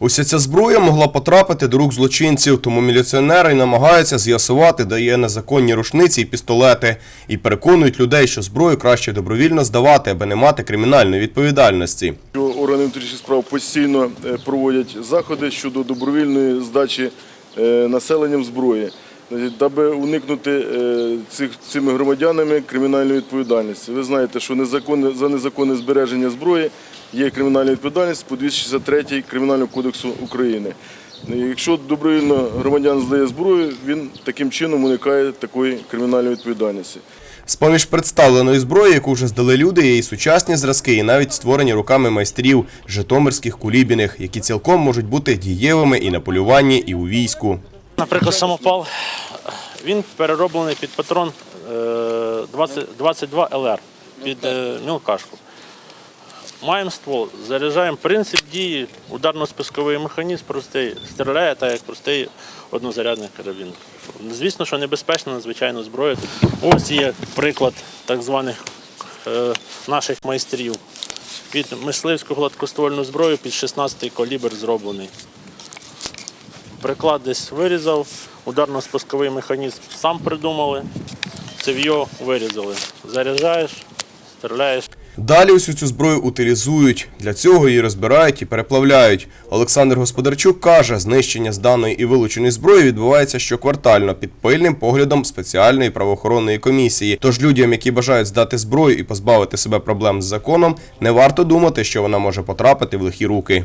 Уся ця зброя могла потрапити до рук злочинців, тому міліціонери намагаються з'ясувати, де є незаконні рушниці і пістолети, і переконують людей, що зброю краще добровільно здавати, аби не мати кримінальної відповідальності. Органи внутрішніх справ постійно е, проводять заходи щодо добровільної здачі е, населенням зброї, даби уникнути е, цих цими громадянами кримінальної відповідальності. Ви знаєте, що незаконне за незаконне збереження зброї є кримінальна відповідальність по 263 Кримінального кодексу України. Е, Якщо добровільно громадян здає зброю, він таким чином уникає такої кримінальної відповідальності. З-поміж представленої зброї, яку вже здали люди, є і сучасні зразки, і навіть створені руками майстрів житомирських кулібіних, які цілком можуть бути дієвими і на полюванні, і у війську. Наприклад, самопал, він перероблений під патрон е, 20, 22 ЛР під е, мілкашку. Маємо ствол, заряджаємо принцип дії, ударно-спусковий механізм простий, стріляє так, як простий однозарядний карабін. Звісно, що небезпечно надзвичайно зброя. Ось є приклад так званих е, наших майстрів. Під мисливську гладкоствольну зброю під 16-й калібр зроблений. Приклад десь вирізав, ударно-спусковий механізм сам придумали, цев'йо вирізали. Заряджаєш, стріляєш. Далі усю цю зброю утилізують. Для цього її розбирають і переплавляють. Олександр Господарчук каже, знищення зданої і вилученої зброї відбувається щоквартально під пильним поглядом спеціальної правоохоронної комісії. Тож людям, які бажають здати зброю і позбавити себе проблем з законом, не варто думати, що вона може потрапити в лихі руки.